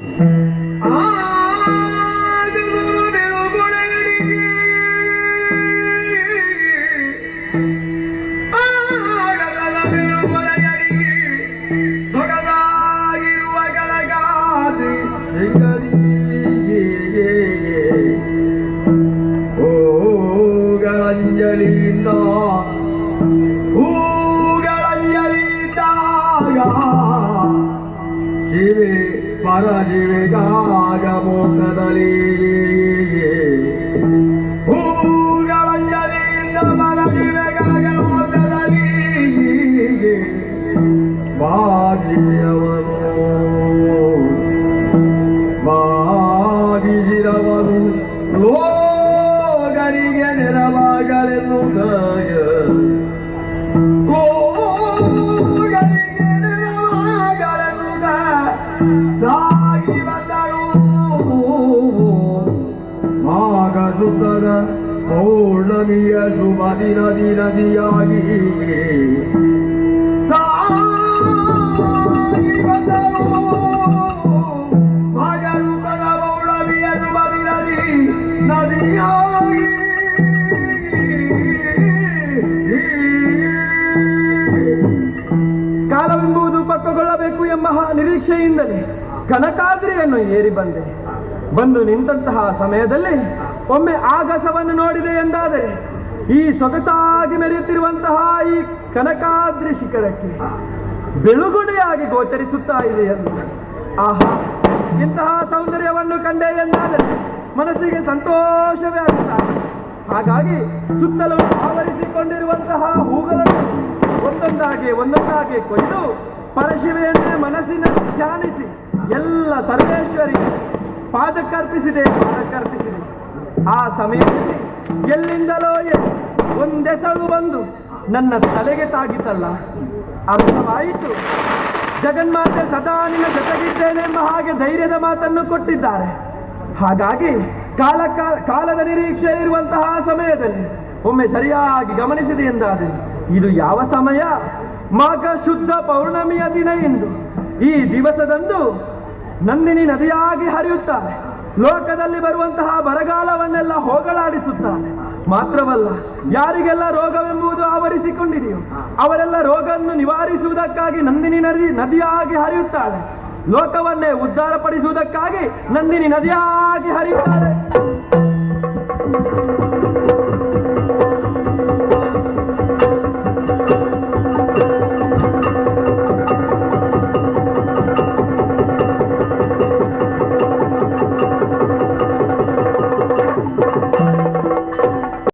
Mm-hmm. ಪರಜೀವಿಗಾಗ ಮೋಕ್ಷದಲ್ಲಿ ಹೂಗಳಂಜಲಿಯಿಂದ ಪರಜೀವಿಗಾಗ ಮೋಕ್ಷದಲ್ಲಿ ಬಾಗಿಯವನು ಬಾಗಿರವನು ಲೋಗರಿಗೆ ನೆರವಾಗಲೆನ್ನುತ್ತಾಗ ಪೌರ್ಣಮಿಯ ಶುಭ ದಿನ ನದಿಯಾಗಿ. ಕಾಲವೆಂಬುದು ಪಕ್ಕಗೊಳ್ಳಬೇಕು ಎಂಬ ನಿರೀಕ್ಷೆಯಿಂದಲೇ ಕನಕಾದ್ರಿಯನ್ನು ಏರಿ ಬಂದೆ. ಬಂದು ನಿಂತಹ ಸಮಯದಲ್ಲಿ ಒಮ್ಮೆ ಆಗಸವನ್ನು ನೋಡಿದೆ ಎಂದಾದರೆ ಈ ಸೊಗಸಾಗಿ ಮೆರೆಯುತ್ತಿರುವಂತಹ ಈ ಕನಕಾದ್ರಿ ಶಿಖರಕ್ಕೆ ಬೆಳುಗುಡೆಯಾಗಿ ಗೋಚರಿಸುತ್ತಾ ಇದೆ ಎಂದು. ಆಹಾ, ಇಂತಹ ಸೌಂದರ್ಯವನ್ನು ಕಂಡೆ ಎಂದಾದರೆ ಮನಸ್ಸಿಗೆ ಸಂತೋಷವೇ ಆಗುತ್ತಾ ಹಾಗಾಗಿ ಸುತ್ತಲೂ ಆವರಿಸಿಕೊಂಡಿರುವಂತಹ ಹೂಗಳನ್ನು ಒಂದೊಂದಾಗಿ ಒಂದೊಂದಾಗಿ ಕೊಯ್ದು ಪರಶಿವೆಯನ್ನೇ ಮನಸ್ಸಿನಲ್ಲಿ ಧ್ಯಾನಿಸಿ ಎಲ್ಲ ಸರ್ವೇಶ್ವರಿಗೆ ಪಾದಕ್ಕರ್ಪಿಸಿದೆ ಪಾದಕ್ಕರ್ಪಿಸಿದೆ ಆ ಸಮಯದಲ್ಲಿ ಎಲ್ಲಿಂದಲೋ ಎಲ್ಲಿ ಒಂದೆಸಳು ಬಂದು ನನ್ನ ತಲೆಗೆ ತಾಗಿತಲ್ಲ, ಅರ್ಥವಾಯಿತು. ಜಗನ್ಮಾತೆ ಸದಾ ನಿನ್ನ ಜೊತೆಗಿದ್ದೇನೆ ಎಂಬ ಹಾಗೆ ಧೈರ್ಯದ ಮಾತನ್ನು ಕೊಟ್ಟಿದ್ದಾರೆ. ಹಾಗಾಗಿ ಕಾಲ ಕಾಲದ ನಿರೀಕ್ಷೆ ಇರುವಂತಹ ಸಮಯದಲ್ಲಿ ಒಮ್ಮೆ ಸರಿಯಾಗಿ ಗಮನಿಸಿದೆ ಎಂದಾದರೆ ಇದು ಯಾವ ಸಮಯ? ಮಾಘ ಶುದ್ಧ ಪೌರ್ಣಮಿಯ ದಿನ ಎಂದು ಈ ದಿವಸದಂದು ನಂದಿನಿ ನದಿಯಾಗಿ ಹರಿಯುತ್ತಾಳೆ ಲೋಕದಲ್ಲಿ ಬರುವಂತಹ ಬರಗಾಲವನ್ನೆಲ್ಲ ಹೋಗಲಾಡಿಸುತ್ತಾನೆ ಮಾತ್ರವಲ್ಲ, ಯಾರಿಗೆಲ್ಲ ರೋಗವೆಂಬುದು ಆವರಿಸಿಕೊಂಡಿದೆಯೋ, ಅವರೆಲ್ಲ ರೋಗವನ್ನು ನಿವಾರಿಸುವುದಕ್ಕಾಗಿ ನಂದಿನಿ ನದಿ ನದಿಯಾಗಿ ಹರಿಯುತ್ತಾಳೆ ಲೋಕವನ್ನೇ ಉದ್ಧಾರಪಡಿಸುವುದಕ್ಕಾಗಿ ನಂದಿನಿ ನದಿಯಾಗಿ ಹರಿಯುತ್ತಾಳೆ